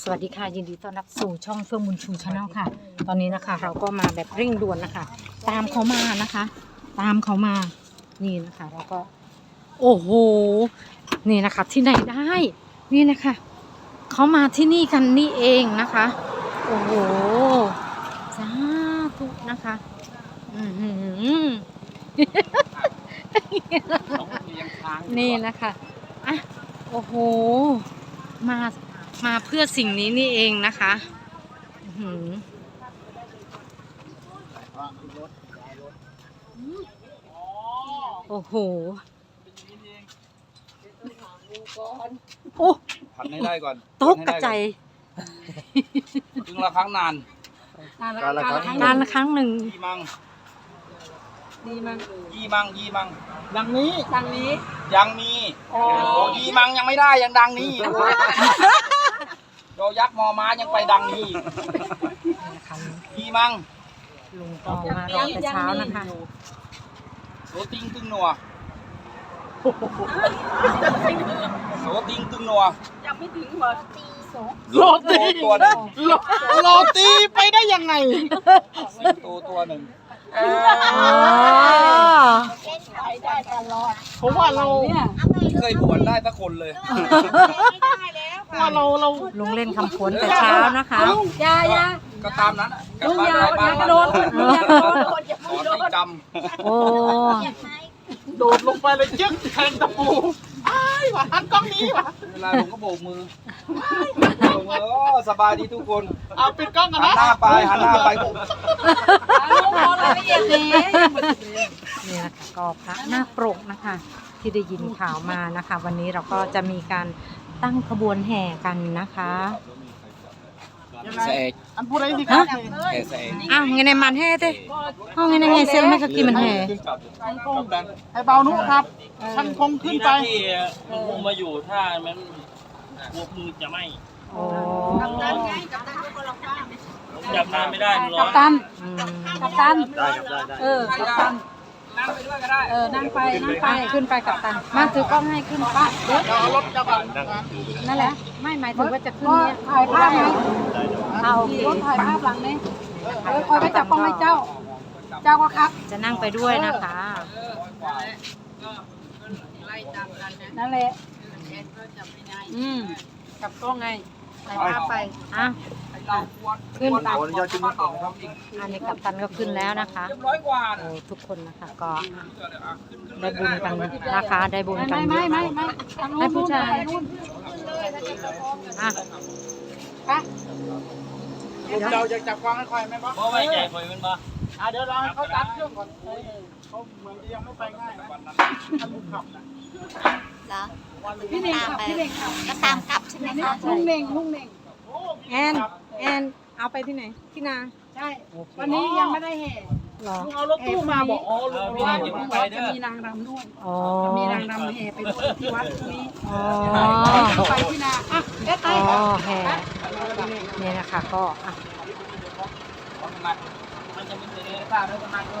สวัสดีค่ะยินดีต้อนรับสู่ช่องเฟื่องบุญชูชาแนลค่ะ ตอนนี้นะคะ เราก็มาแบบเร่งด่วนนะคะ ตามเขามานะคะ ตามเขามานี่นะคะเราก็ โอ้โหนี่นะคะ ที่ไหนได้นี่นะคะเขามาที่นี่กันนี่เองนะคะ โอ้โหสาธุนะคะอือหือนี่นะคะอะโอ้โหมา มาเพื่อสิ่งนี้นี่เองนะคะอื้อหือโอ้โหโอ้พันให้ได้ก่อนตกกระใจายถึงละครั้งนานการละครั้งนานละครั้งหนึ่งยี่มังดีมั้งยี่มังยี่มังดังนี้ดังนี้ ยังมีโอ้ยี่มังยังไม่ได้ยังดังนี้ อีกโยยักษ์มอม้ายังไปดังนี้อีกนะคะยี่มังลุงก็มารอแต่เช้านะคะโสติงตึงหนัวโสติงตึงหนัวยังไม่ถึงเหรอโลตีตัวหนึ่งโรตีไปได้ยังไงตัวตัวหนึ่งอ๋อไปได้ตลอดเพราะว่าเราเนี่ยไม่เคยบวชได้สักคนเลยเพราะว่าเราเราลุงเล่นคำผลแต่เช้านะคะลุงอยาอยาก็ตามนั้นอะกลับลุงบ้านอยาได้อบ้านย่ากระโดดลุงอย่ากระโดดคนอย่าสพูอดนโดให้ดจโอ้โดดลงไปเลยจึ๊กแทงตะปูอ้ายว่ะหันกล้องนี้ว่ะำเวลาผมก็โบกมือโบกมือโอ้สบายดีทุกคนเอาปิดกล้องกันหันนะหน้าไปหันหน้าไปผมลุงมองรายละเอียดนี้นี่นะคะก็พระนาคปรกนะคะ ที่ได้ยินข่าวมานะคะ วันนี้เราก็จะมีการ ตั้งขบวนแห่กันนะคะยังไงเสกอันพูดอะไรสิครับแกเสกอ้าวไงในมันแห่เต้ห้องไงในไงเซลไม่ก็กินมันแห่ไอ้เบานุครับช่างคงขึ้นไปที่ลุงพงมาอยู่ถ้ามันกลัวมือจะไหมโอ้ผมจับนานไม่ได้มันร้กัอบนตันอืมกัปตันได้ครับได้ได้เออกัปตัน นั่งไปด้วยก็ได้ เออ นั่งไป นั่งไปไป ขึ้นไปกับตัน มาถือกล้องให้ขึ้นป้าเดี๋ยวเดี๋ยวเอารถกระบะนั่นแหละ ไม่หมายถึงว่าจะขึ้นก็เนี่ยถ่ายภาพไหมเอาโอเครถถ่ายภาพหลังนี้เออคอยไปจับกล้องให้เจ้า เจ้าก็ครับ จะนั่งไปด้วยนะคะนั่นแหละอืมจับกล้องไง ถ่ายภาพไปอะขึ้นขออนุญาตขึ้นต่อครับอันนี้กับตันก็ขึ้นแล้วนะคะโอ้ทุกคนนะคะก็ได้บุญกันนะคะได้บุญกันไม่ไม่ไม่ไม่ผู้ชายอะไปเราจะจับกวางให้ใครไหมบอสเพราะไว้ใจคอยมันบ่อะเดี๋ยวเราเขาตัดเครื่องก่อนเขาเหมือนจะยังไม่ไปง่ายนะท่านผู้ขับนะ เหรอพี่เน่งขับพี่เน่งขับก็ตามกลับใช่ไหมคะลุงเน่งลุงเน่งแอนแอนเอาไปที่ไหน ที่นาใช่วันนี้ยังไม่ได้แห่เหรอลุงเอารถตู้มาบอกอ๋อลุงเพราะว่าเดี๋ยววัดจะมีนางรำด้วยอ๋อจะมีนางรำแห่ไปด้วยที่วัดตรงนี้อ๋อไปที่นาอะเด็ดไปอ๋อแห่นี่นะคะก็อะมันจะมีเสน่ห์ป้าด้วยประมาณนี้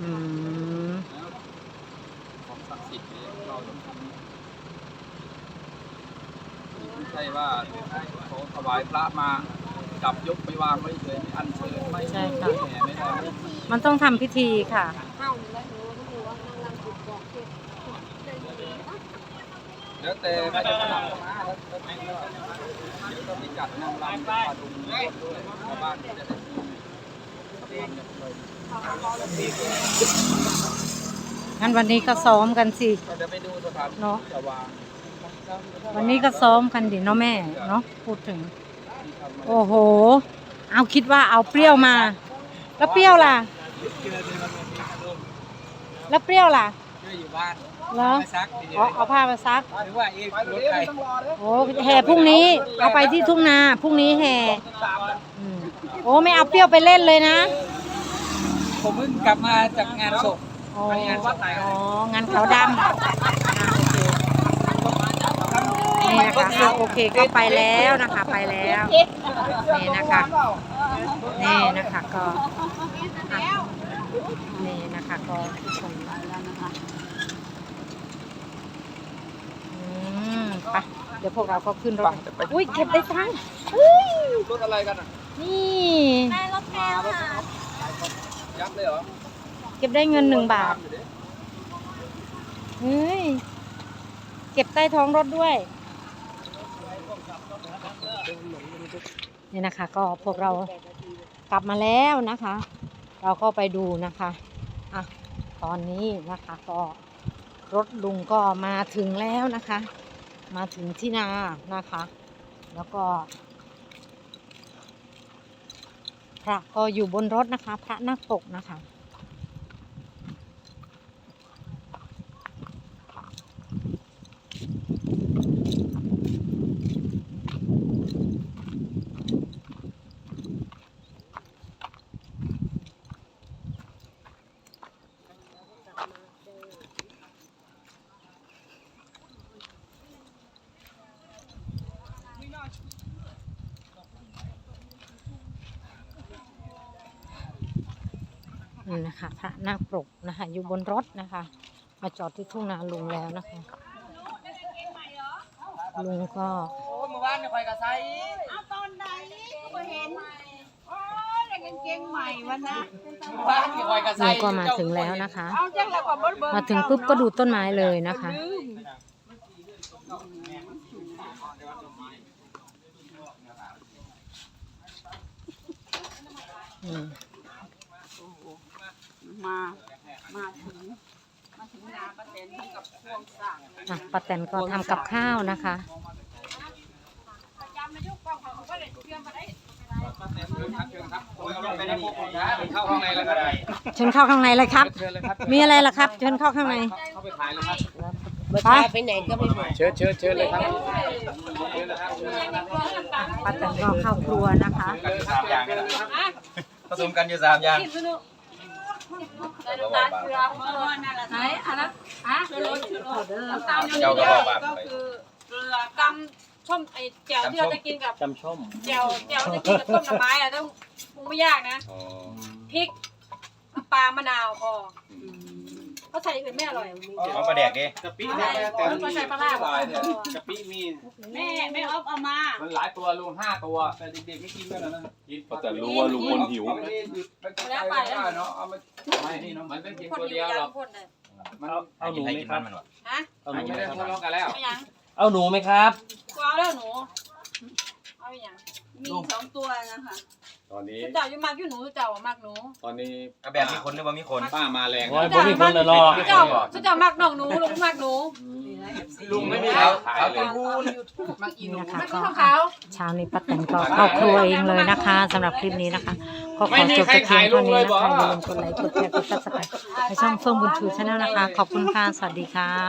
อืมของศักดิ์สิทธิ์เนี่ยเราต้องทำไม่ใช่ว่าเขาถวายพระมาจับยกไปวางไว้เฉยไม่อันเชิญไม่ใช่ค่ะแห่ไม่ได้มันต้องทำพิธีค่ะ แล้วแต่ใครจะทำก็มาแล้วแล้แต่ก็ต้องมีจัดนางรำมาดูด้วยชาวบ้านจะได้ งั้นวันนี้ก็ซ้อมกันสิเนาะวันนี้ก็ซ้อมกันดิเนาะแม่เนาะพูดถึง โอ้โห เอาคิดว่าเอาเปรี้ยวมา แล้วเปรี้ยวล่ะ แล้วเปรี้ยวล่ะเช่วยอยู่บ้านเอไปซักทีเอ๋อเอาผ้ามาซักหรือว่าเอ๊ะไปรถไม่ต้องรอเลยโอ้แห่พรุ่งนี้ เอาไปที่ทุ่งนาพรุ่งนี้แห่ อืมโอ้ไม่เอาเปรี้ยวไปเล่นเลยนะผมเพิ่งกลับมาจากงานศพอ๋อไปงานวัดไหนครับอ๋องานขาวดำนี่นะคะอะโอเคก็ไปแล้วนะคะไปแล้วนี่นะคะนี่นะคะก็อะนี่นะคะก็ชมแล้วนะคะอืมไปเดี๋ยวพวกเราก็ขึ้นรถอุ้ยเก็บได้ตังค์อุ้ยรถอะไรกันอะ นี่แม่รถแก้วค่ะยับเลยเหรอ เก็บได้เงินหนึ่งบาท เฮ้ย เก็บใต้ท้องรถด้วยนี่นะคะ ก็พวกเรากลับมาแล้วนะคะ เราก็ไปดูนะคะอะตอนนี้นะคะก็รถลุงก็มาถึงแล้วนะคะ มาถึงที่นานะคะ แล้วก็ พ ระก็อยู่บนรถนะคะ พระนักปกนะคะ นี่นะคะพระนาคปรกนะคะ อยู่บนรถนะคะ มาจอดที่ทุ่งนาลุงแล้วนะคะ ลุงก็โอ้เมื่อวานเนี่ยคอยกระไซเอาตอนไหนก็เห็นโอ้ยแต่กางเกงใหม่วันนะเมื่อวานเนี่ยคอยกระไซลุงก็มาถึงแล้วนะคะเอาจังแล้วก็บ่เบิ่งมาถึงปุ๊บก็ดูต้นไม้เลยนะคะลืมอืม มา มาถึง มาถึงนาป้าแตนที่กับพวงสากอะป้าแตนก็ทำกับข้าวนะคะจำมายุกกองเขาก็เลยเชื่อมมาได้เชิญครับเชิญครับผมเอารถไปนะพวกผมนะเข้าข้างในแล้วก็ได้เชิญเข้าข้างในเลยครับ เชิญเลยครับมีอะไรล่ะครับ เชิญเข้าข้างในเข้าไปถ่ายเลยครับไปเชิญเชิญเชิญเลยครับเชิญเลยครับเชิญเลยครับป้าแตนก็เข้าครัวนะคะสามอย่างเลยครับผสมกันอยู่สามอย่าง ไหนอันนั้นฮะน้ำตาลเจ้าก็บอกบาปก็ไปคือเกลือกำช่อมไอ้แจ่วที่เราจะกินกับจำช่อมแจ่วแจ่วจะกินกับต้มหน่อไม้อะต้องปรุงไม่ยากนะอ๋อพริกน้ำปลามะนาวพอ เขาใส่อื่นไม่อร่อย เอาปลาแดกดิกะปิใช่เขาใส่ปลาร้าหลายเนี่ยกะปิมีแม่แม่ออฟเอามา มันหลายตัวลุงห้าตัวแต่เด็กๆไม่กินกันนะกินแต่รู้ว่าลุงพลหิวเอาไปนี่หยุดไปไกลๆไม่ได้เนาะเอามาไม่นี่เนาะมันเป็นกินคนตัวเดีเดียยววหรยัอกงคนเลยมันเอาหนูให้ไหมกินครัมันบมันวะฮะเอาหนูไม่ไหมได้คทะรับเลาะกันแล้วไม่ยังเอาหนูไหมครับกูเอาแล้วหนู เอาอย่าง มีสองตัวนะคะตอนนี้ เจ้าอยู่มากอยู่หนูเจ้าอะมากหนูตอนนี้เอาแบบมีคนหรือว่ามีคน ป้ามาแรงโอ้ยผมมีคนละรอเจ้าเจ้ามากน้องหนูลุงมากหนู ลุงไม่มีแล้วขายเลยนี่นะคะไม่ก็ต้องขาวเช้านี้ป้าแตนก็เข้าครัวเองเลยนะคะสำหรับคลิปนี้นะคะก็ขอจบแต่เพียงเท่านี้นะคะอย่าลืมกดไลค์กดแชร์กดซับสไครต์ในช่องเฟื่องบุญชูชาแนลนะคะ ขอบคุณค่ะสวัสดีค่ะ